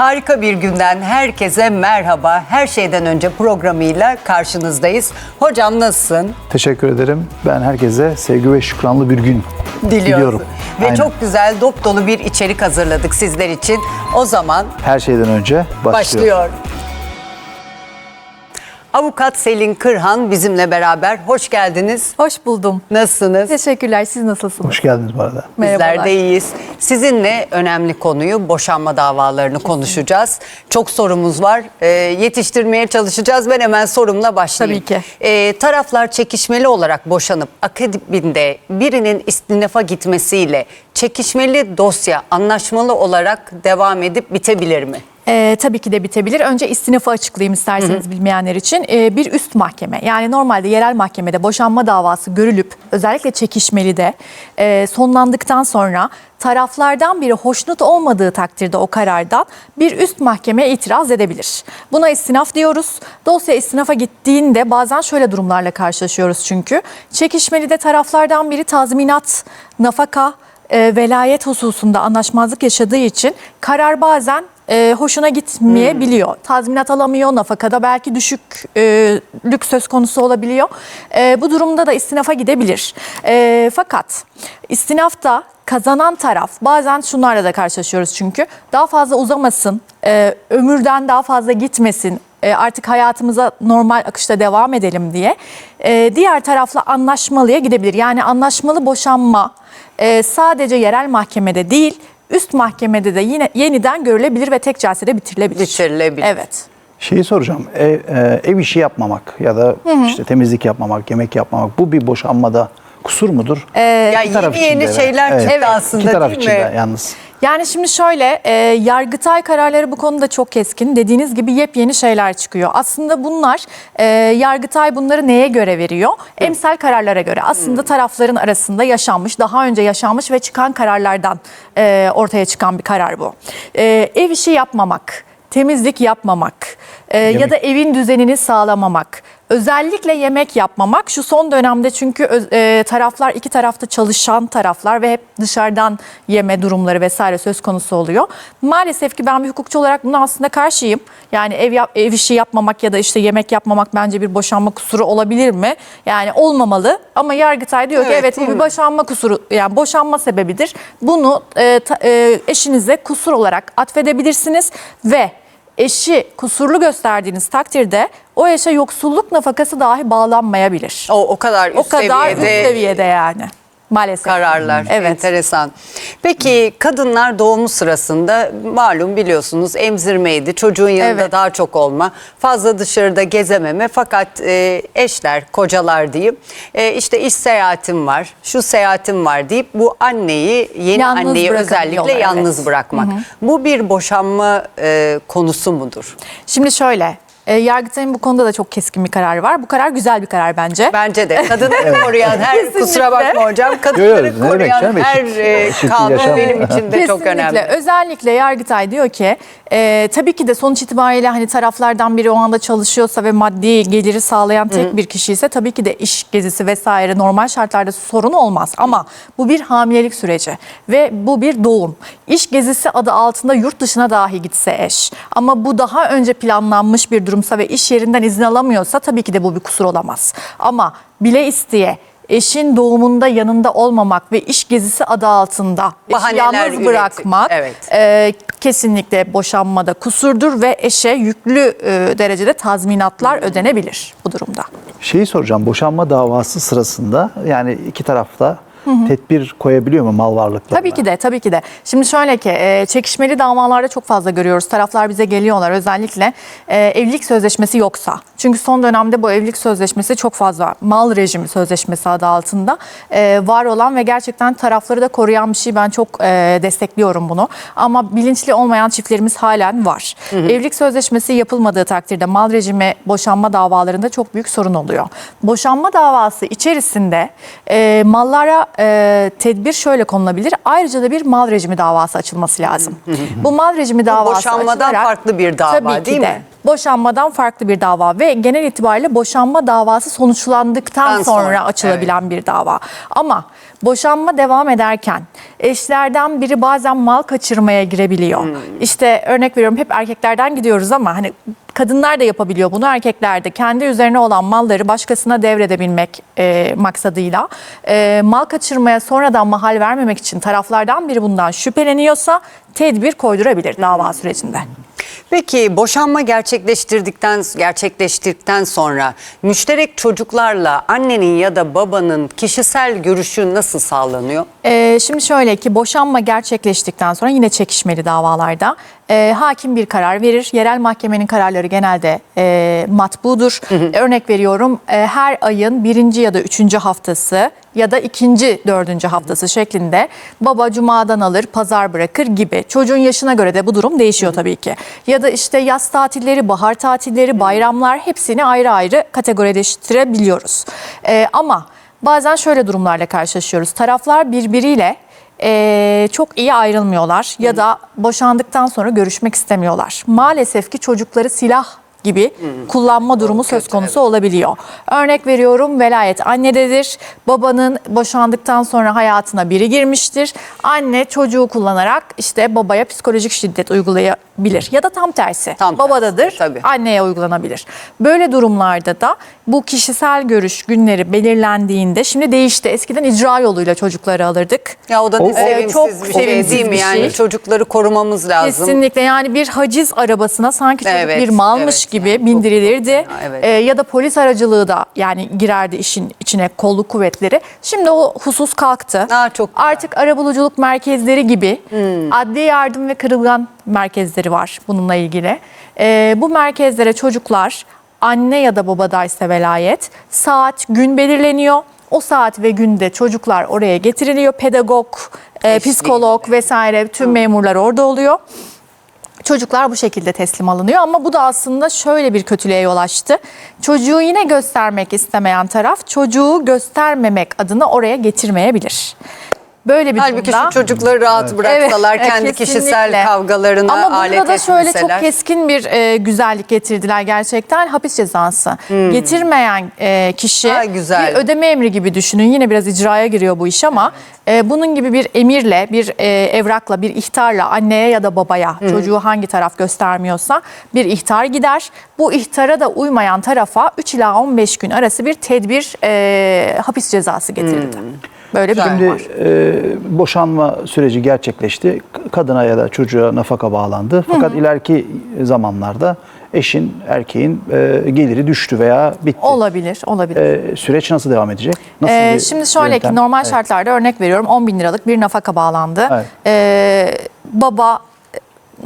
Harika bir günden herkese merhaba. Her şeyden önce programıyla karşınızdayız. Hocam nasılsın? Teşekkür ederim. Ben herkese sevgi ve şükranlı bir gün Diliyorum. diliyorum. Ve Aynen. çok güzel dop dolu bir içerik hazırladık sizler için. O zaman her şeyden önce başlıyor. başlıyor. Avukat Selin Kırhan bizimle beraber. Hoş geldiniz. Hoş buldum. Nasılsınız? Teşekkürler. Siz nasılsınız? Hoş geldiniz bu arada. Bizler Merhabalar. de iyiyiz. Sizinle önemli konuyu boşanma davalarını konuşacağız. Çok sorumuz var. Ee, yetiştirmeye çalışacağız. Ben hemen sorumla başlayayım. Tabii ki. Ee, taraflar çekişmeli olarak boşanıp akabinde birinin istinafa gitmesiyle çekişmeli dosya anlaşmalı olarak devam edip bitebilir mi? Ee, tabii ki de bitebilir. Önce istinafı açıklayayım isterseniz bilmeyenler için. Ee, bir üst mahkeme yani normalde yerel mahkemede boşanma davası görülüp özellikle çekişmeli de e, sonlandıktan sonra taraflardan biri hoşnut olmadığı takdirde o karardan bir üst mahkemeye itiraz edebilir. Buna istinaf diyoruz. Dosya istinafa gittiğinde bazen şöyle durumlarla karşılaşıyoruz çünkü. Çekişmeli de taraflardan biri tazminat, nafaka, e, velayet hususunda anlaşmazlık yaşadığı için karar bazen e, hoşuna gitmeyebiliyor. Tazminat alamıyor, nafakada belki düşüklük söz konusu olabiliyor. E, bu durumda da istinafa gidebilir. E, fakat istinafta kazanan taraf bazen şunlarla da karşılaşıyoruz çünkü daha fazla uzamasın, e, ömürden daha fazla gitmesin, e, artık hayatımıza normal akışta devam edelim diye e, diğer tarafla anlaşmalıya gidebilir. Yani anlaşmalı boşanma e, sadece yerel mahkemede değil üst mahkemede de yine yeniden görülebilir ve tek celsede bitirilebilir. Bitirilebilir. Evet. Şeyi soracağım. Ev, e, ev işi yapmamak ya da işte temizlik yapmamak, yemek yapmamak bu bir boşanmada kusur mudur? ya İki taraf yeni yeni şeyler evet. çıktı Evet. aslında İki taraf değil mi? yalnız. Yani şimdi şöyle e, Yargıtay kararları bu konuda çok keskin. Dediğiniz gibi yepyeni şeyler çıkıyor. Aslında bunlar e, Yargıtay bunları neye göre veriyor? Emsal kararlara göre. Aslında tarafların arasında yaşanmış, daha önce yaşanmış ve çıkan kararlardan e, ortaya çıkan bir karar bu. E, ev işi yapmamak, temizlik yapmamak e, ya da evin düzenini sağlamamak. Özellikle yemek yapmamak şu son dönemde çünkü e, taraflar iki tarafta çalışan taraflar ve hep dışarıdan yeme durumları vesaire söz konusu oluyor. Maalesef ki ben bir hukukçu olarak buna aslında karşıyım. Yani ev yap, ev işi yapmamak ya da işte yemek yapmamak bence bir boşanma kusuru olabilir mi? Yani olmamalı ama Yargıtay diyor ki Evet, evet bu bir boşanma kusuru yani boşanma sebebidir. Bunu e, ta- e, eşinize kusur olarak atfedebilirsiniz ve eşi kusurlu gösterdiğiniz takdirde o eşe yoksulluk nafakası dahi bağlanmayabilir. O, o kadar üst O kadar seviyede üst seviyede yani. Maalesef. kararlar. Evet. Enteresan. Peki kadınlar doğumu sırasında malum biliyorsunuz emzirmeydi. Çocuğun yanında Evet. daha çok olma. Fazla dışarıda gezememe. Fakat e, eşler, kocalar diyeyim. E, işte iş seyahatim var, şu seyahatim var deyip bu anneyi, yeni Yalnız anneyi özellikle bırakabiliyorlar, yalnız evet. bırakmak. Bu bir boşanma e, konusu mudur? Şimdi şöyle. E, Yargıtay'ın bu konuda da çok keskin bir kararı var. Bu karar güzel bir karar bence. Bence de kadınları koruyan her kusura bakma hocam kadınları yo, ne demek koruyan canım, her eşit- e, kanun yaşam. benim için de çok önemli. Özellikle Yargıtay diyor ki e, tabii ki de sonuç itibariyle hani taraflardan biri o anda çalışıyorsa ve maddi geliri sağlayan tek bir kişi ise tabii ki de iş gezisi vesaire normal şartlarda sorun olmaz. Ama bu bir hamilelik süreci ve bu bir doğum. İş gezisi adı altında yurt dışına dahi gitse eş. Ama bu daha önce planlanmış bir durumsa ve iş yerinden izin alamıyorsa tabii ki de bu bir kusur olamaz. Ama bile isteye eşin doğumunda yanında olmamak ve iş gezisi adı altında eşi Bahaneler yalnız üretip, bırakmak evet. e, kesinlikle boşanmada kusurdur ve eşe yüklü e, derecede tazminatlar ödenebilir bu durumda. Şeyi soracağım. Boşanma davası sırasında yani iki tarafta tedbir koyabiliyor mu mal varlıklarına? Tabii ki de, tabii ki de. Şimdi şöyle ki e, çekişmeli davalarda çok fazla görüyoruz. Taraflar bize geliyorlar özellikle e, evlilik sözleşmesi yoksa. Çünkü son dönemde bu evlilik sözleşmesi çok fazla mal rejimi sözleşmesi adı altında e, var olan ve gerçekten tarafları da koruyan bir şey. Ben çok e, destekliyorum bunu. Ama bilinçli olmayan çiftlerimiz halen var. Evlilik sözleşmesi yapılmadığı takdirde mal rejimi boşanma davalarında çok büyük sorun oluyor. Boşanma davası içerisinde e, mallara e, tedbir şöyle konulabilir. Ayrıca da bir mal rejimi davası açılması lazım. Bu mal rejimi davası boşanmadan açılarak- farklı bir dava, Tabii ki değil de. mi? boşanmadan farklı bir dava ve genel itibariyle boşanma davası sonuçlandıktan sonra, sonra, açılabilen bir dava. Ama boşanma devam ederken eşlerden biri bazen mal kaçırmaya girebiliyor. İşte örnek veriyorum hep erkeklerden gidiyoruz ama hani kadınlar da yapabiliyor bunu erkekler de kendi üzerine olan malları başkasına devredebilmek e, maksadıyla e, mal kaçırmaya sonradan mahal vermemek için taraflardan biri bundan şüpheleniyorsa tedbir koydurabilir dava sürecinde. Peki boşanma gerçekleştirdikten gerçekleştirdikten sonra müşterek çocuklarla annenin ya da babanın kişisel görüşü nasıl sağlanıyor? Ee, şimdi şöyle ki boşanma gerçekleştikten sonra yine çekişmeli davalarda e, hakim bir karar verir. Yerel mahkemenin kararları genelde e, matbudur. Örnek veriyorum e, her ayın birinci ya da üçüncü haftası ya da ikinci dördüncü haftası şeklinde baba cumadan alır pazar bırakır gibi. Çocuğun yaşına göre de bu durum değişiyor tabii ki. Ya da işte yaz tatilleri, bahar tatilleri, bayramlar hepsini ayrı ayrı kategorileştirebiliyoruz. E, ama bazen şöyle durumlarla karşılaşıyoruz. Taraflar birbiriyle e, çok iyi ayrılmıyorlar ya da boşandıktan sonra görüşmek istemiyorlar. Maalesef ki çocukları silah gibi kullanma durumu söz konusu olabiliyor. Örnek veriyorum velayet annededir. Babanın boşandıktan sonra hayatına biri girmiştir. Anne çocuğu kullanarak işte babaya psikolojik şiddet uygulayabilir ya da tam tersi. Tam tersi, Babadadır tabii. anneye uygulanabilir. Böyle durumlarda da bu kişisel görüş günleri belirlendiğinde şimdi değişti. Eskiden icra yoluyla çocukları alırdık. Ya o da ne O- o- sevimsiz çok bir şey sevimsiz değil mi? bir Yani şey. çocukları korumamız lazım. Kesinlikle yani bir haciz arabasına sanki çocuk Evet, bir malmış evet. gibi Yani bindirilirdi. fena, evet. Ee, ya da polis aracılığı da yani girerdi işin içine kolluk kuvvetleri. Şimdi o husus kalktı. Aa, çok. Artık arabuluculuk merkezleri gibi adli yardım ve kırılgan merkezleri var bununla ilgili. Ee, bu merkezlere çocuklar anne ya da babadaysa velayet saat gün belirleniyor. O saat ve günde çocuklar oraya getiriliyor. Pedagog, e, psikolog vesaire tüm memurlar orada oluyor. Çocuklar bu şekilde teslim alınıyor ama bu da aslında şöyle bir kötülüğe yol açtı. Çocuğu yine göstermek istemeyen taraf çocuğu göstermemek adına oraya getirmeyebilir. Böyle bir Halbuki durumda... şu çocukları rahat bıraksalar, Evet, kendi kesinlikle. kişisel kavgalarına Ama alet burada da şöyle etmeseler. çok keskin bir e, güzellik getirdiler gerçekten. Hapis cezası. Getirmeyen e, kişi Hmm. Ha, güzel. bir ödeme emri gibi düşünün. Yine biraz icraya giriyor bu iş ama e, bunun gibi bir emirle, bir e, evrakla, bir ihtarla anneye ya da babaya çocuğu hangi taraf göstermiyorsa bir ihtar gider. Bu ihtara da uymayan tarafa 3 ila 15 gün arası bir tedbir e, hapis cezası getirildi. Böyle bir durum Şimdi var. e, boşanma süreci gerçekleşti. Kadına ya da çocuğa nafaka bağlandı. Fakat ileriki zamanlarda eşin, erkeğin e, geliri düştü veya bitti. Olabilir, olabilir. E, süreç nasıl devam edecek? Nasıl Ee, bir şimdi şöyle yöntem? ki normal Evet. şartlarda örnek veriyorum 10 bin liralık bir nafaka bağlandı. Evet. Ee, baba e,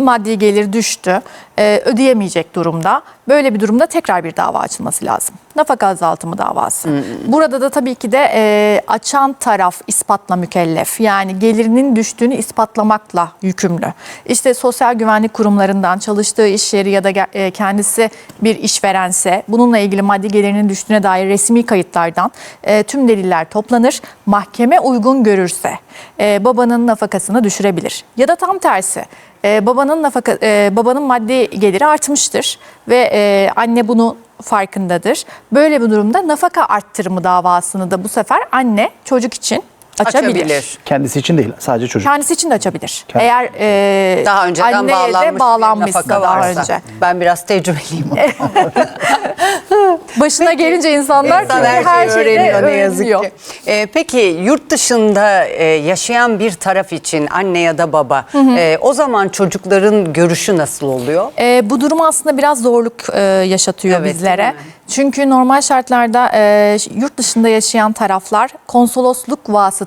maddi gelir düştü, ee, ödeyemeyecek durumda. Böyle bir durumda tekrar bir dava açılması lazım. Nafaka azaltımı davası. Burada da tabii ki de e, açan taraf ispatla mükellef. Yani gelirinin düştüğünü ispatlamakla yükümlü. İşte sosyal güvenlik kurumlarından çalıştığı iş yeri ya da e, kendisi bir işverense bununla ilgili maddi gelirinin düştüğüne dair resmi kayıtlardan e, tüm deliller toplanır. Mahkeme uygun görürse e, babanın nafakasını düşürebilir. Ya da tam tersi. e, babanın nafaka e, babanın maddi geliri artmıştır ve e, anne bunu farkındadır. Böyle bir durumda nafaka arttırımı davasını da bu sefer anne çocuk için açabilir. Açabilir. Kendisi için değil, sadece çocuk. Kendisi için de açabilir. Kendi- Eğer e, Daha önceden anneye bağlanmış, de bir bağlanmışsa nafaka daha varsa. önce. Ben biraz tecrübeliyim. Başına gelince insanlar İnsan her, her şeyi öğreniyor ne yazık ki. Ee, peki yurt dışında e, yaşayan bir taraf için anne ya da baba e, o zaman çocukların görüşü nasıl oluyor? E, bu durum aslında biraz zorluk e, yaşatıyor Evet, bizlere. mi? Çünkü normal şartlarda e, yurt dışında yaşayan taraflar konsolosluk vasıtasıyla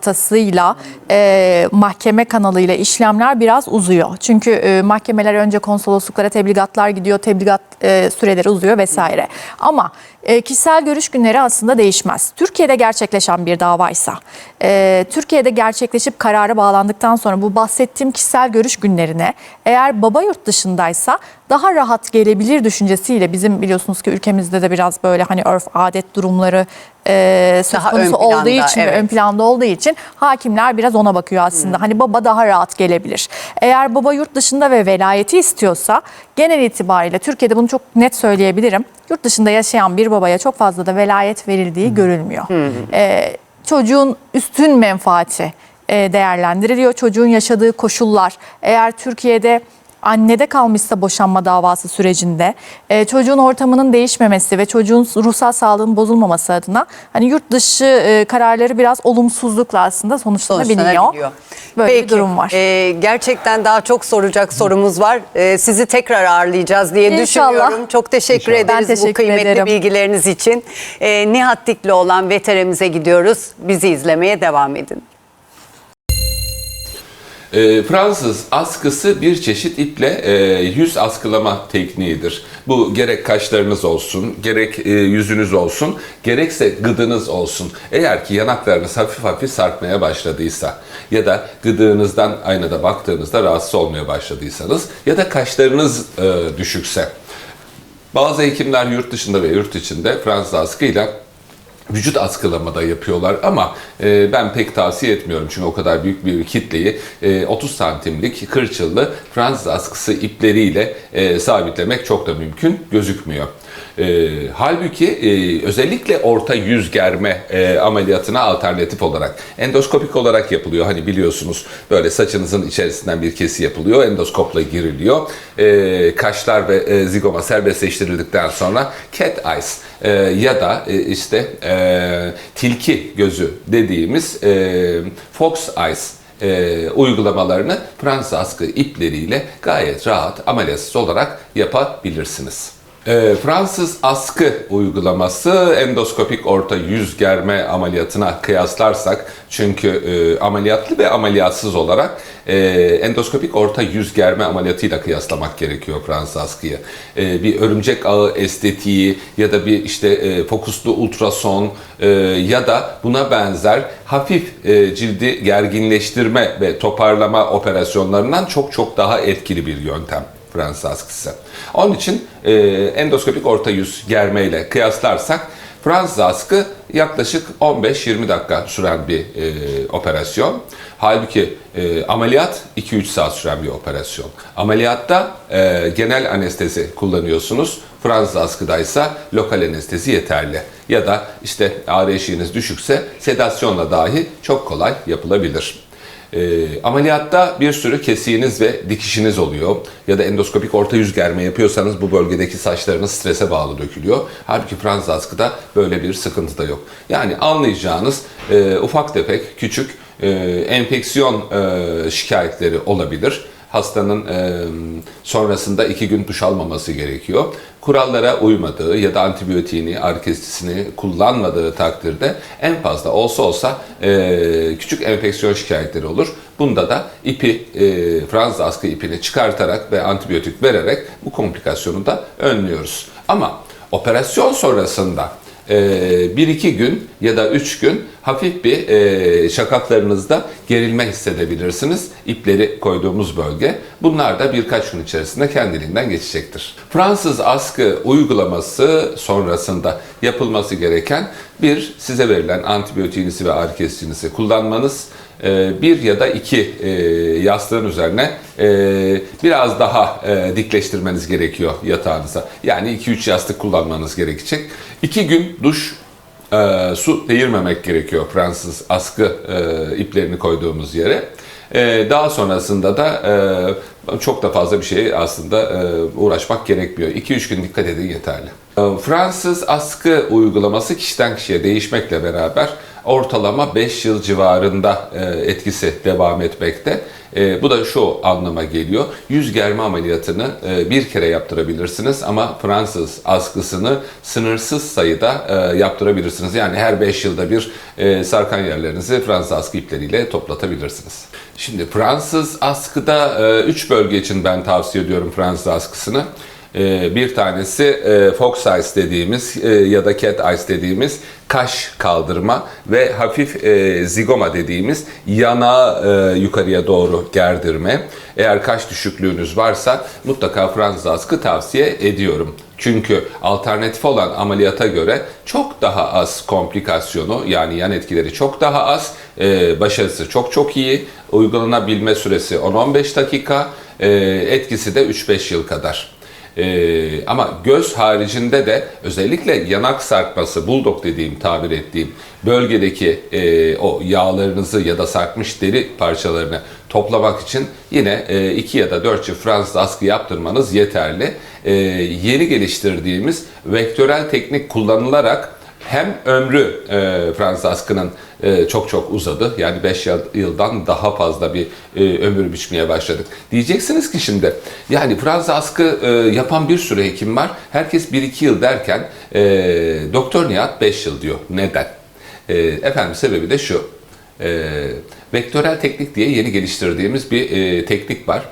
e, mahkeme kanalıyla işlemler biraz uzuyor. Çünkü e, mahkemeler önce konsolosluklara tebligatlar gidiyor, tebligat e, süreleri uzuyor vesaire. Ama e, kişisel görüş günleri aslında değişmez. Türkiye'de gerçekleşen bir davaysa, e, Türkiye'de gerçekleşip karara bağlandıktan sonra bu bahsettiğim kişisel görüş günlerine eğer baba yurt dışındaysa daha rahat gelebilir düşüncesiyle bizim biliyorsunuz ki ülkemizde de biraz böyle hani örf adet durumları e, söz Daha konusu planda, olduğu için ve evet. ön planda olduğu için hakimler biraz ona bakıyor aslında. Hani baba daha rahat gelebilir. Eğer baba yurt dışında ve velayeti istiyorsa genel itibariyle Türkiye'de bunu çok net söyleyebilirim. Yurt dışında yaşayan bir babaya çok fazla da velayet verildiği görülmüyor. Ee, çocuğun üstün menfaati e, değerlendiriliyor. Çocuğun yaşadığı koşullar eğer Türkiye'de annede kalmışsa boşanma davası sürecinde e, çocuğun ortamının değişmemesi ve çocuğun ruhsal sağlığının bozulmaması adına hani yurt dışı e, kararları biraz olumsuzlukla aslında sonuçlanabiliyor. Böyle Peki, bir durum var. e, gerçekten daha çok soracak sorumuz var. E, sizi tekrar ağırlayacağız diye İnşallah. düşünüyorum. Çok teşekkür İnşallah. ederiz Ben bu teşekkür kıymetli ederim. bilgileriniz için. E, Nihat Dikli olan veterimize gidiyoruz. Bizi izlemeye devam edin. E, Fransız askısı bir çeşit iple e, yüz askılama tekniğidir. Bu gerek kaşlarınız olsun, gerek e, yüzünüz olsun, gerekse gıdınız olsun. Eğer ki yanaklarınız hafif hafif sarkmaya başladıysa ya da gıdığınızdan aynada baktığınızda rahatsız olmaya başladıysanız ya da kaşlarınız e, düşükse bazı hekimler yurt dışında ve yurt içinde Fransız askıyla vücut askılamada yapıyorlar ama e, ben pek tavsiye etmiyorum çünkü o kadar büyük bir kitleyi e, 30 santimlik kırçıllı Fransız askısı ipleriyle e, sabitlemek çok da mümkün gözükmüyor. E, halbuki e, özellikle orta yüz germe e, ameliyatına alternatif olarak endoskopik olarak yapılıyor. Hani biliyorsunuz böyle saçınızın içerisinden bir kesi yapılıyor. Endoskopla giriliyor. E, kaşlar ve e, zigoma serbestleştirildikten sonra cat eyes e, ya da e, işte e, tilki gözü dediğimiz e, fox eyes e, uygulamalarını Fransız askı ipleriyle gayet rahat ameliyatsız olarak yapabilirsiniz. E, Fransız askı uygulaması endoskopik orta yüz germe ameliyatına kıyaslarsak çünkü e, ameliyatlı ve ameliyatsız olarak e, endoskopik orta yüz germe ameliyatıyla kıyaslamak gerekiyor Fransız askıyı. E, bir örümcek ağı estetiği ya da bir işte e, fokuslu ultrason e, ya da buna benzer hafif e, cildi gerginleştirme ve toparlama operasyonlarından çok çok daha etkili bir yöntem. Fransız askısı. Onun için e, endoskopik orta yüz germeyle kıyaslarsak Fransız askı yaklaşık 15-20 dakika süren bir e, operasyon. Halbuki e, ameliyat 2-3 saat süren bir operasyon. Ameliyatta e, genel anestezi kullanıyorsunuz. Fransız askıdaysa lokal anestezi yeterli. Ya da işte ağrı eşiğiniz düşükse sedasyonla dahi çok kolay yapılabilir. E, ameliyatta bir sürü kesiğiniz ve dikişiniz oluyor. Ya da endoskopik orta yüz germe yapıyorsanız bu bölgedeki saçlarınız strese bağlı dökülüyor. Halbuki Fransız askıda böyle bir sıkıntı da yok. Yani anlayacağınız e, ufak tefek küçük e, enfeksiyon e, şikayetleri olabilir. Hastanın e, sonrasında iki gün duş almaması gerekiyor. Kurallara uymadığı ya da antibiyotiğini, arkestisini kullanmadığı takdirde en fazla olsa olsa e, küçük enfeksiyon şikayetleri olur. Bunda da ipi, e, Fransız askı ipini çıkartarak ve antibiyotik vererek bu komplikasyonu da önlüyoruz. Ama operasyon sonrasında bir iki gün ya da üç gün hafif bir e, şakaklarınızda gerilme hissedebilirsiniz. İpleri koyduğumuz bölge. Bunlar da birkaç gün içerisinde kendiliğinden geçecektir. Fransız askı uygulaması sonrasında yapılması gereken bir size verilen antibiyotiğinizi ve ağrı kesicinizi kullanmanız bir ya da iki e, yastığın üzerine e, biraz daha e, dikleştirmeniz gerekiyor yatağınıza. Yani 2-3 yastık kullanmanız gerekecek. İki gün duş su değirmemek gerekiyor Fransız askı iplerini koyduğumuz yere. Daha sonrasında da çok da fazla bir şey aslında uğraşmak gerekmiyor. 2-3 gün dikkat edin yeterli. Fransız askı uygulaması kişiden kişiye değişmekle beraber ortalama 5 yıl civarında e, etkisi devam etmekte. E, bu da şu anlama geliyor. Yüz germe ameliyatını e, bir kere yaptırabilirsiniz ama Fransız askısını sınırsız sayıda yaptırabilirsiniz. Yani her 5 yılda bir sarkan yerlerinizi Fransız askı ipleriyle toplatabilirsiniz. Şimdi Fransız askıda 3 bölge için ben tavsiye ediyorum Fransız askısını. E, bir tanesi e, Fox Eyes dediğimiz e, ya da Cat Eyes dediğimiz kaş kaldırma ve hafif e, zigoma dediğimiz yanağı yukarıya doğru gerdirme. Eğer kaş düşüklüğünüz varsa mutlaka Fransız askı tavsiye ediyorum. Çünkü alternatif olan ameliyata göre çok daha az komplikasyonu yani yan etkileri çok daha az, başarısı çok çok iyi, uygulanabilme süresi 10-15 dakika, etkisi de 3-5 yıl kadar. Ee, ama göz haricinde de özellikle yanak sarkması, bulldog dediğim, tabir ettiğim bölgedeki e, o yağlarınızı ya da sarkmış deri parçalarını toplamak için yine 2 ya da 4 yıl Fransız askı yaptırmanız yeterli. Ee, yeni geliştirdiğimiz vektörel teknik kullanılarak hem ömrü e, Fransız askının e, çok çok uzadı. Yani 5 yıldan daha fazla bir e, ömür biçmeye başladık. Diyeceksiniz ki şimdi yani Fransız askı e, yapan bir sürü hekim var. Herkes 1-2 yıl derken e, Doktor Nihat 5 yıl diyor. Neden? E, efendim sebebi de şu. E, vektörel teknik diye yeni geliştirdiğimiz bir e, teknik var.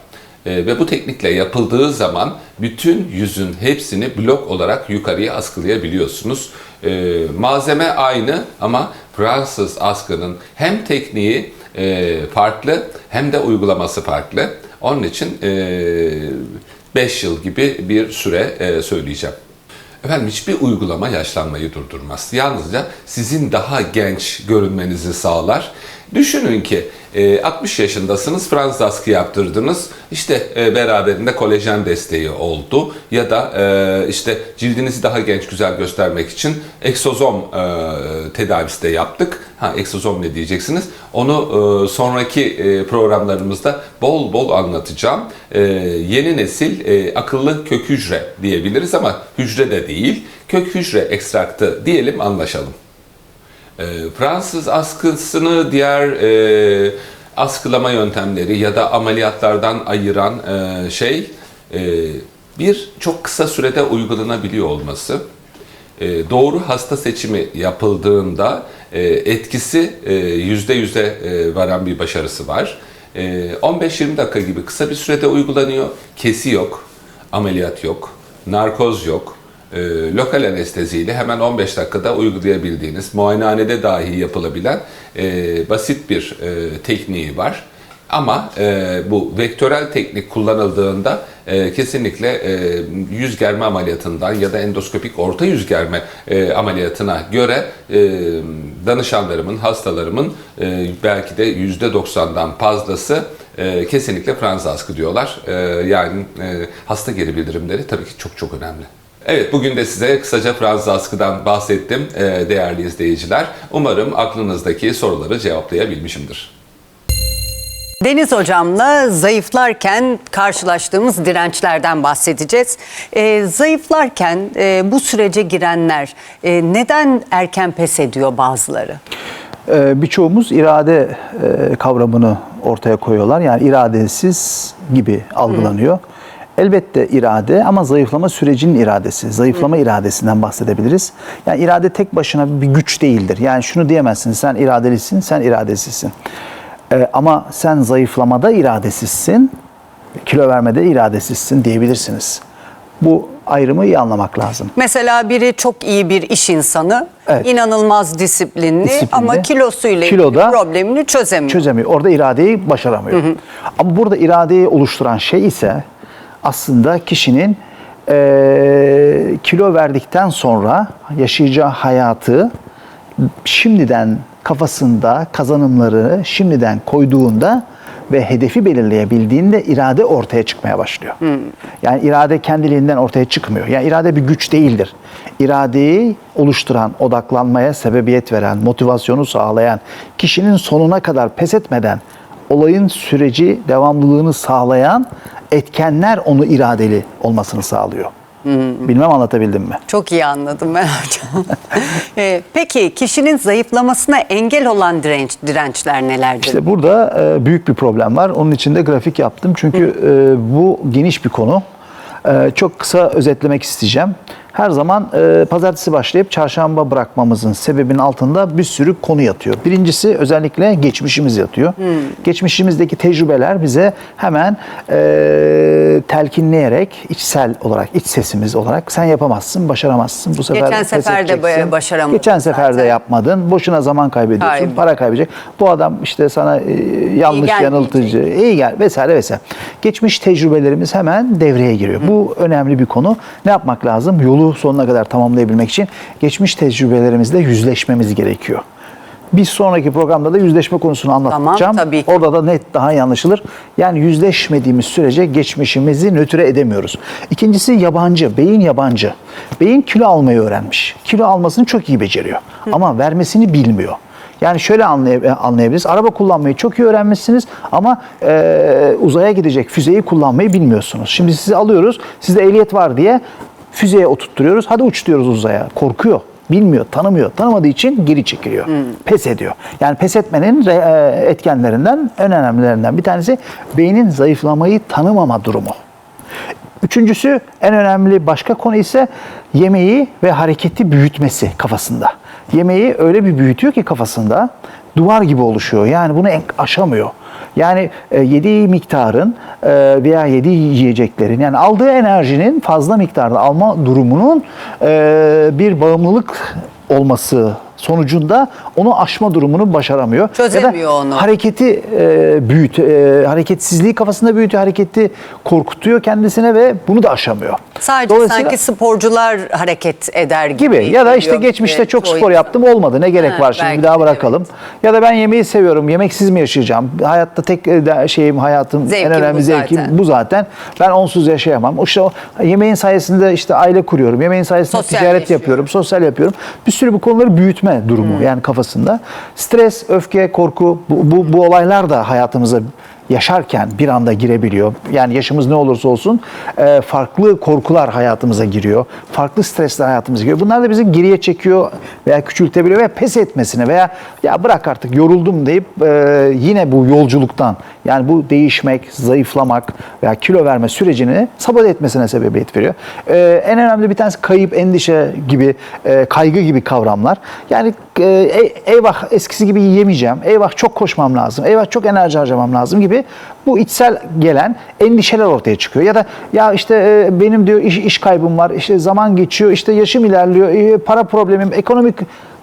E, ve bu teknikle yapıldığı zaman bütün yüzün hepsini blok olarak yukarıya askılayabiliyorsunuz. E, malzeme aynı ama Fransız askının hem tekniği e, farklı hem de uygulaması farklı. Onun için 5 yıl gibi bir süre e, söyleyeceğim. Efendim hiçbir uygulama yaşlanmayı durdurmaz. Yalnızca sizin daha genç görünmenizi sağlar. Düşünün ki e, 60 yaşındasınız, Fransız askı yaptırdınız. İşte e, beraberinde kolajen desteği oldu ya da e, işte cildinizi daha genç, güzel göstermek için eksozom e, tedavisi de yaptık. Ha eksozom ne diyeceksiniz? Onu e, sonraki e, programlarımızda bol bol anlatacağım. E, yeni nesil e, akıllı kök hücre diyebiliriz ama hücre de değil. Kök hücre ekstraktı diyelim anlaşalım. E, Fransız askısını diğer e, askılama yöntemleri ya da ameliyatlardan ayıran e, şey e, bir çok kısa sürede uygulanabiliyor olması. E, doğru hasta seçimi yapıldığında e, etkisi e, yüzde yüze e, varan bir başarısı var. E, 15-20 dakika gibi kısa bir sürede uygulanıyor. Kesi yok, ameliyat yok, narkoz yok. E, lokal anesteziyle hemen 15 dakikada uygulayabildiğiniz, muayenehanede dahi yapılabilen e, basit bir e, tekniği var. Ama e, bu vektörel teknik kullanıldığında e, kesinlikle e, yüz germe ameliyatından ya da endoskopik orta yüz germe e, ameliyatına göre e, danışanlarımın, hastalarımın e, belki de %90'dan fazlası e, kesinlikle Fransız askı diyorlar. E, yani e, hasta geri bildirimleri tabii ki çok çok önemli. Evet bugün de size kısaca Fransız askıdan bahsettim e, değerli izleyiciler. Umarım aklınızdaki soruları cevaplayabilmişimdir. Deniz hocamla zayıflarken karşılaştığımız dirençlerden bahsedeceğiz. Ee, zayıflarken e, bu sürece girenler e, neden erken pes ediyor bazıları? Ee, birçoğumuz irade e, kavramını ortaya koyuyorlar. Yani iradesiz gibi algılanıyor. Elbette irade ama zayıflama sürecinin iradesi. Zayıflama iradesinden bahsedebiliriz. Yani irade tek başına bir güç değildir. Yani şunu diyemezsin sen iradelisin, sen iradesizsin. Ee, ama sen zayıflamada iradesizsin, kilo vermede iradesizsin diyebilirsiniz. Bu ayrımı iyi anlamak lazım. Mesela biri çok iyi bir iş insanı, Evet. inanılmaz disiplinli, Disiplinli. ama kilosuyla Kiloda problemini çözemiyor. çözemiyor. Orada iradeyi başaramıyor. Ama burada iradeyi oluşturan şey ise aslında kişinin eee, kilo verdikten sonra yaşayacağı hayatı şimdiden kafasında kazanımları şimdiden koyduğunda ve hedefi belirleyebildiğinde irade ortaya çıkmaya başlıyor. Yani irade kendiliğinden ortaya çıkmıyor. Yani irade bir güç değildir. İradeyi oluşturan, odaklanmaya sebebiyet veren, motivasyonu sağlayan, kişinin sonuna kadar pes etmeden olayın süreci, devamlılığını sağlayan etkenler onu iradeli olmasını sağlıyor. Bilmem anlatabildim mi? Çok iyi anladım ben hocam. Ee, Peki kişinin zayıflamasına engel olan direnç, dirençler nelerdir? İşte burada e, büyük bir problem var. Onun için de grafik yaptım. Çünkü e, bu geniş bir konu. E, çok kısa özetlemek isteyeceğim. Her zaman e, pazartesi başlayıp çarşamba bırakmamızın sebebinin altında bir sürü konu yatıyor. Birincisi özellikle geçmişimiz yatıyor. Geçmişimizdeki tecrübeler bize hemen e, telkinleyerek içsel olarak, iç sesimiz olarak sen yapamazsın, başaramazsın. Bu sefer Geçen sefer de başaramadın Geçen sefer de yapmadın. Boşuna zaman kaybediyorsun, Hayır. para kaybedecek. Bu adam işte sana e, yanlış, gelmeyecek. yanıltıcı, iyi gel vesaire vesaire. Geçmiş tecrübelerimiz hemen devreye giriyor. Bu önemli bir konu. Ne yapmak lazım? Yolu sonuna kadar tamamlayabilmek için geçmiş tecrübelerimizle yüzleşmemiz gerekiyor. Bir sonraki programda da yüzleşme konusunu anlatacağım. tabii ki. Orada da net daha iyi anlaşılır. Yani yüzleşmediğimiz sürece geçmişimizi nötre edemiyoruz. İkincisi yabancı, beyin yabancı. Beyin kilo almayı öğrenmiş. Kilo almasını çok iyi beceriyor. Ama vermesini bilmiyor. Yani şöyle anlay- anlayabiliriz. Araba kullanmayı çok iyi öğrenmişsiniz ama e, uzaya gidecek füzeyi kullanmayı bilmiyorsunuz. Şimdi sizi alıyoruz. Sizde ehliyet var diye füzeye oturtturuyoruz. Hadi uç diyoruz uzaya. Korkuyor. Bilmiyor, tanımıyor. Tanımadığı için geri çekiliyor. Pes ediyor. Yani pes etmenin e, etkenlerinden, en önemlilerinden bir tanesi beynin zayıflamayı tanımama durumu. Üçüncüsü en önemli başka konu ise yemeği ve hareketi büyütmesi kafasında. Yemeği öyle bir büyütüyor ki kafasında duvar gibi oluşuyor. Yani bunu aşamıyor. Yani e, yediği miktarın e, veya yediği yiyeceklerin yani aldığı enerjinin fazla miktarda alma durumunun e, bir bağımlılık olması sonucunda onu aşma durumunu başaramıyor. Çözemiyor ya da onu. Hareketi e, büyüt, e, hareketsizliği kafasında büyütüyor, hareketi korkutuyor kendisine ve bunu da aşamıyor. Sadece sanki sporcular hareket eder gibi. gibi ya da işte geçmişte bize çok spor yaptım olmadı ne gerek Ha, var şimdi bir daha bırakalım. Ya da ben yemeği seviyorum yemeksiz mi yaşayacağım? Hayatta tek e, şeyim hayatım Zevkim en önemli bu zevkim zaten. bu zaten. Ben onsuz yaşayamam. İşte o yemeğin sayesinde işte aile kuruyorum. Yemeğin sayesinde ticaret Sosyalleşiyorum. yapıyorum, sosyal yapıyorum. Bir sürü bu konuları büyütme durumu yani kafasında. Stres, öfke, korku bu, bu, bu olaylar da hayatımıza yaşarken bir anda girebiliyor. Yani yaşımız ne olursa olsun e, farklı korkular hayatımıza giriyor. Farklı stresler hayatımıza giriyor. Bunlar da bizi geriye çekiyor veya küçültebiliyor veya pes etmesine veya ya bırak artık yoruldum deyip e, yine bu yolculuktan yani bu değişmek, zayıflamak veya kilo verme sürecini sabote etmesine sebebiyet veriyor. E, en önemli bir tanesi kayıp, endişe gibi, e, kaygı gibi kavramlar. Yani e, ey- eyvah eskisi gibi yiyemeyeceğim, eyvah çok koşmam lazım, eyvah çok enerji harcamam lazım gibi bu içsel gelen endişeler ortaya çıkıyor. Ya da ya işte e, benim diyor iş, iş kaybım var, işte zaman geçiyor, işte yaşım ilerliyor, e, para problemim, ekonomik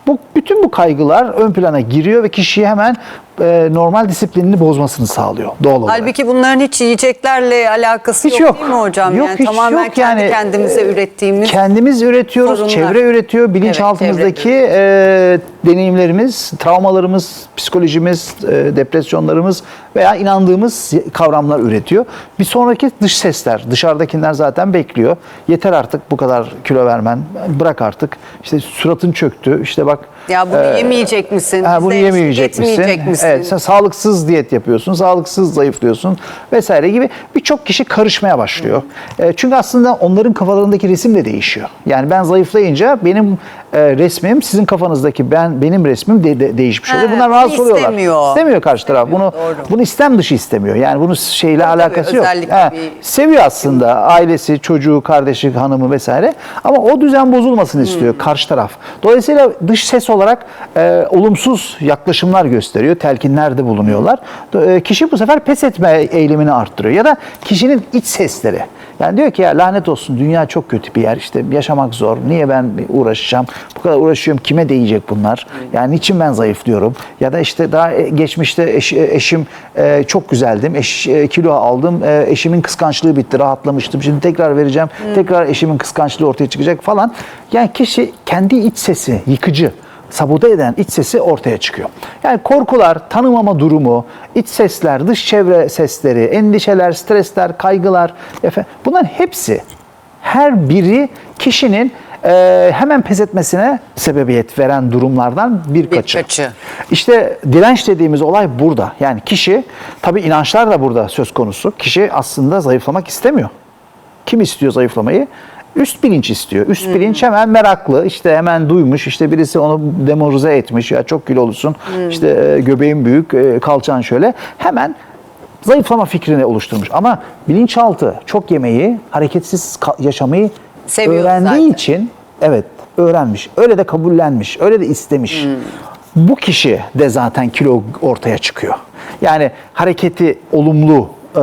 bu bütün bu kaygılar ön plana giriyor ve kişiyi hemen e, normal disiplinini bozmasını sağlıyor doğal olarak. Halbuki bunların hiç yiyeceklerle alakası Hiç yok, yok. değil mi hocam? Yok, yani hiç tamamen yok kendi yani. kendimize ürettiğimiz Kendimiz üretiyoruz, sorunlar. çevre üretiyor, bilinçaltımızdaki e, deneyimlerimiz, travmalarımız, psikolojimiz, e, depresyonlarımız veya inandığımız kavramlar üretiyor. Bir sonraki dış sesler, dışarıdakiler zaten bekliyor. Yeter artık bu kadar kilo vermen, bırak artık. İşte suratın çöktü, işte bak. Ya bunu e, yemeyecek misin? Ha, bunu yemeyecek misin? misin? Evet, sen sağlıksız diyet yapıyorsun, sağlıksız zayıflıyorsun vesaire gibi birçok kişi karışmaya başlıyor. E, çünkü aslında onların kafalarındaki resim de değişiyor. Yani ben zayıflayınca benim e, resmim sizin kafanızdaki ben benim resmim de, de- değişmiş oluyor. Bunlar bunu rahatsız oluyorlar. istemiyor. İstemiyor karşı taraf. Bunu doğru. bunu istem dışı istemiyor. Yani bunun şeyle Tabii, alakası yok. özellikle He, bir- seviyor aslında ailesi, çocuğu, kardeşi, hanımı vesaire. Ama o düzen bozulmasını istiyor karşı taraf. Dolayısıyla dış ses olarak e, olumsuz yaklaşımlar gösteriyor, telkinlerde bulunuyorlar. Do- e, kişi bu sefer pes etme eğilimini arttırıyor. Ya da kişinin iç sesleri. Yani diyor ki ya lanet olsun dünya çok kötü bir yer. İşte yaşamak zor. Niye ben uğraşacağım? Bu kadar uğraşıyorum. Kime değecek bunlar? Yani niçin ben zayıflıyorum? Ya da işte daha e, geçmişte eş- eşim e, çok güzeldim. Eş, e, kilo aldım. E, eşimin kıskançlığı bitti. Rahatlamıştım. Şimdi tekrar vereceğim. Tekrar eşimin kıskançlığı ortaya çıkacak falan. Yani kişi kendi iç sesi yıkıcı sabote eden iç sesi ortaya çıkıyor. Yani korkular, tanımama durumu, iç sesler, dış çevre sesleri, endişeler, stresler, kaygılar, efe, bunların hepsi her biri kişinin e, hemen pes etmesine sebebiyet veren durumlardan birkaçı. Birkaçı. İşte direnç dediğimiz olay burada. Yani kişi, tabii inançlar da burada söz konusu. Kişi aslında zayıflamak istemiyor. Kim istiyor zayıflamayı? Üst bilinç istiyor. Üst bilinç hemen meraklı. İşte hemen duymuş. İşte birisi onu demoralize etmiş. Ya çok kilolusun. İşte e, göbeğin büyük, e, kalçan şöyle. Hemen zayıflama fikrini oluşturmuş. Ama bilinçaltı çok yemeği, hareketsiz yaşamayı Seviyor öğrendiği zaten. için evet öğrenmiş. Öyle de kabullenmiş. Öyle de istemiş. Hmm. Bu kişi de zaten kilo ortaya çıkıyor. Yani hareketi olumlu e,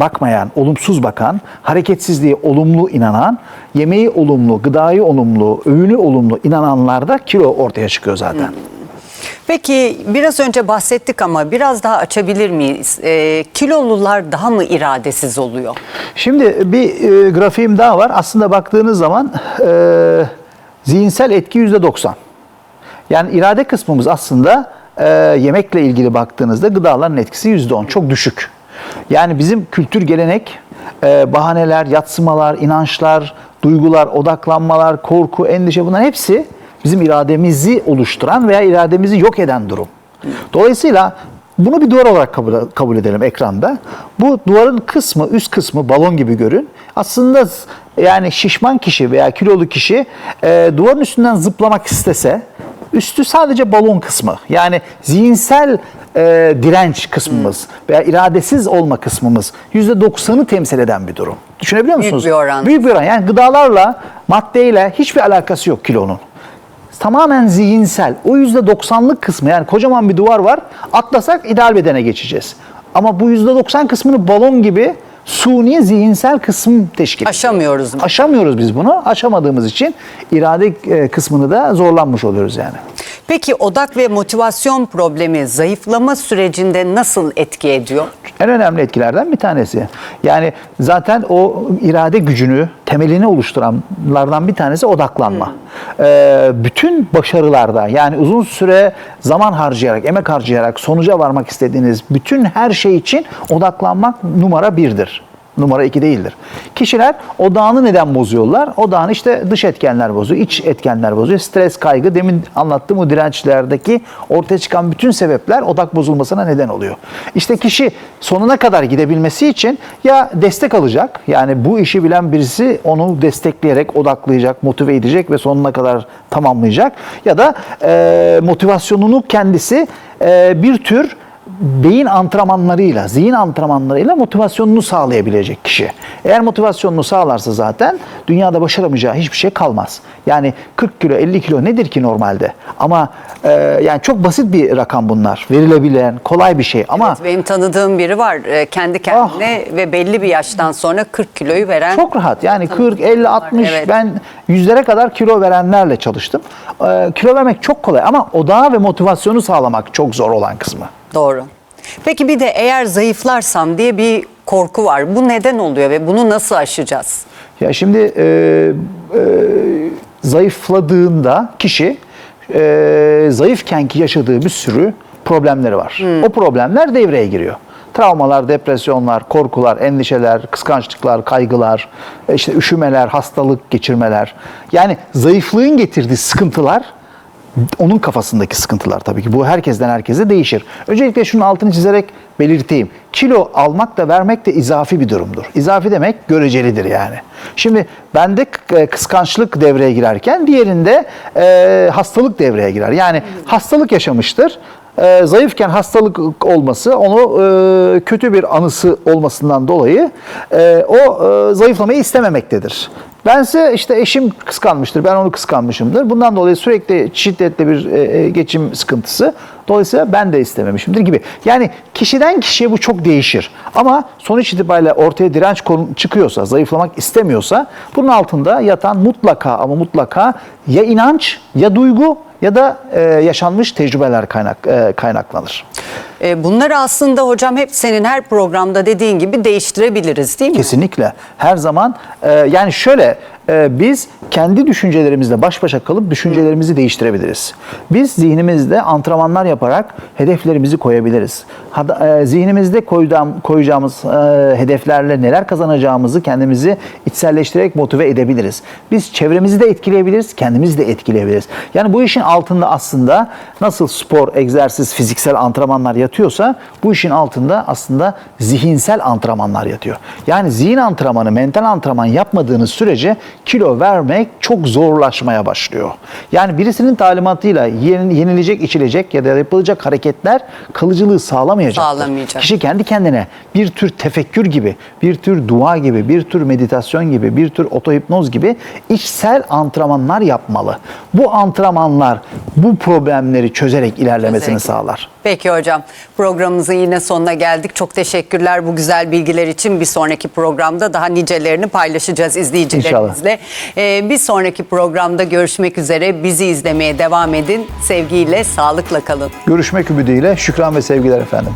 bakmayan, olumsuz bakan, hareketsizliğe olumlu inanan, yemeği olumlu, gıdayı olumlu, öğünü olumlu inananlarda kilo ortaya çıkıyor zaten. Hmm. Peki biraz önce bahsettik ama biraz daha açabilir miyiz? Ee, kilolular daha mı iradesiz oluyor? Şimdi bir e, grafiğim daha var. Aslında baktığınız zaman e, zihinsel etki yüzde 90. Yani irade kısmımız aslında e, yemekle ilgili baktığınızda gıdaların etkisi yüzde 10. Çok düşük. Yani bizim kültür, gelenek, e, bahaneler, yatsımalar, inançlar, duygular, odaklanmalar, korku, endişe bunların hepsi bizim irademizi oluşturan veya irademizi yok eden durum. Dolayısıyla bunu bir duvar olarak kabul, kabul edelim ekranda. Bu duvarın kısmı, üst kısmı balon gibi görün. Aslında yani şişman kişi veya kilolu kişi e, duvarın üstünden zıplamak istese üstü sadece balon kısmı. Yani zihinsel e, direnç kısmımız veya iradesiz olma kısmımız %90'ı temsil eden bir durum. Düşünebiliyor Büyük musunuz? bir oran. Büyük bir oran. Yani gıdalarla, maddeyle hiçbir alakası yok kilonun tamamen zihinsel. O yüzde doksanlık kısmı yani kocaman bir duvar var. Atlasak ideal bedene geçeceğiz. Ama bu yüzde doksan kısmını balon gibi suni zihinsel kısım teşkil. Aşamıyoruz mu? Aşamıyoruz biz bunu. Aşamadığımız için irade e, kısmını da zorlanmış oluyoruz yani. Peki odak ve motivasyon problemi zayıflama sürecinde nasıl etki ediyor? En önemli etkilerden bir tanesi. Yani zaten o irade gücünü, temelini oluşturanlardan bir tanesi odaklanma. Ee, bütün başarılarda yani uzun süre zaman harcayarak, emek harcayarak sonuca varmak istediğiniz bütün her şey için odaklanmak numara birdir. Numara iki değildir. Kişiler odağını neden bozuyorlar? Odağını işte dış etkenler bozuyor, iç etkenler bozuyor. Stres, kaygı, demin anlattığım o dirençlerdeki ortaya çıkan bütün sebepler odak bozulmasına neden oluyor. İşte kişi sonuna kadar gidebilmesi için ya destek alacak, yani bu işi bilen birisi onu destekleyerek, odaklayacak, motive edecek ve sonuna kadar tamamlayacak. Ya da e, motivasyonunu kendisi e, bir tür beyin antrenmanlarıyla, zihin antrenmanlarıyla motivasyonunu sağlayabilecek kişi. Eğer motivasyonunu sağlarsa zaten dünyada başaramayacağı hiçbir şey kalmaz. Yani 40 kilo, 50 kilo nedir ki normalde? Ama e, yani çok basit bir rakam bunlar. Verilebilen, kolay bir şey ama Evet, benim tanıdığım biri var e, kendi kendine ve belli bir yaştan sonra 40 kiloyu veren. Ah. çok rahat. Yani 40, 50, 60 Evet. ben yüzlere kadar kilo verenlerle çalıştım. E, kilo vermek çok kolay ama odağı ve motivasyonu sağlamak çok zor olan kısmı. Doğru. Peki bir de eğer zayıflarsam diye bir korku var. Bu neden oluyor ve bunu nasıl aşacağız? Ya şimdi e, e, zayıfladığında kişi e, zayıfkenki yaşadığı bir sürü problemleri var. O problemler devreye giriyor. Travmalar, depresyonlar, korkular, endişeler, kıskançlıklar, kaygılar, e, işte üşümeler, hastalık geçirmeler. Yani zayıflığın getirdiği sıkıntılar onun kafasındaki sıkıntılar tabii ki. Bu herkesten herkese değişir. Öncelikle şunun altını çizerek belirteyim. Kilo almak da vermek de izafi bir durumdur. İzafi demek görecelidir yani. Şimdi bende e, kıskançlık devreye girerken diğerinde e, hastalık devreye girer. Yani hastalık yaşamıştır. E, zayıfken hastalık olması onu e, kötü bir anısı olmasından dolayı e, o e, zayıflamayı istememektedir. Bense işte eşim kıskanmıştır, ben onu kıskanmışımdır. Bundan dolayı sürekli şiddetli bir e, e, geçim sıkıntısı. Dolayısıyla ben de istememişimdir gibi. Yani kişiden kişiye bu çok değişir. Ama sonuç itibariyle ortaya direnç çıkıyorsa, zayıflamak istemiyorsa bunun altında yatan mutlaka ama mutlaka ya inanç ya duygu ya da e, yaşanmış tecrübeler kaynak e, kaynaklanır. E, bunları aslında hocam hep senin her programda dediğin gibi değiştirebiliriz değil mi? Kesinlikle. Her zaman e, yani şöyle e, biz kendi düşüncelerimizle baş başa kalıp düşüncelerimizi değiştirebiliriz. Biz zihnimizde antrenmanlar yaparak hedeflerimizi koyabiliriz. E, zihnimizde koyacağım, koyacağımız e, hedeflerle neler kazanacağımızı kendimizi içselleştirerek motive edebiliriz. Biz çevremizi de etkileyebiliriz, kendimizi de etkileyebiliriz. Yani bu işin altında aslında nasıl spor, egzersiz, fiziksel antrenmanlar yatıyor yatıyorsa bu işin altında aslında zihinsel antrenmanlar yatıyor. Yani zihin antrenmanı, mental antrenman yapmadığınız sürece kilo vermek çok zorlaşmaya başlıyor. Yani birisinin talimatıyla yeni- yenilecek, içilecek ya da yapılacak hareketler kalıcılığı sağlamayacak. Sağlamayacak. Kişi kendi kendine bir tür tefekkür gibi, bir tür dua gibi, bir tür meditasyon gibi, bir tür otohipnoz gibi içsel antrenmanlar yapmalı. Bu antrenmanlar bu problemleri çözerek ilerlemesini Çözerek. sağlar. Peki hocam programımızın yine sonuna geldik. Çok teşekkürler bu güzel bilgiler için. Bir sonraki programda daha nicelerini paylaşacağız izleyicilerimizle. Ee, bir sonraki programda görüşmek üzere. Bizi izlemeye devam edin. Sevgiyle, sağlıkla kalın. Görüşmek ümidiyle şükran ve sevgiler efendim.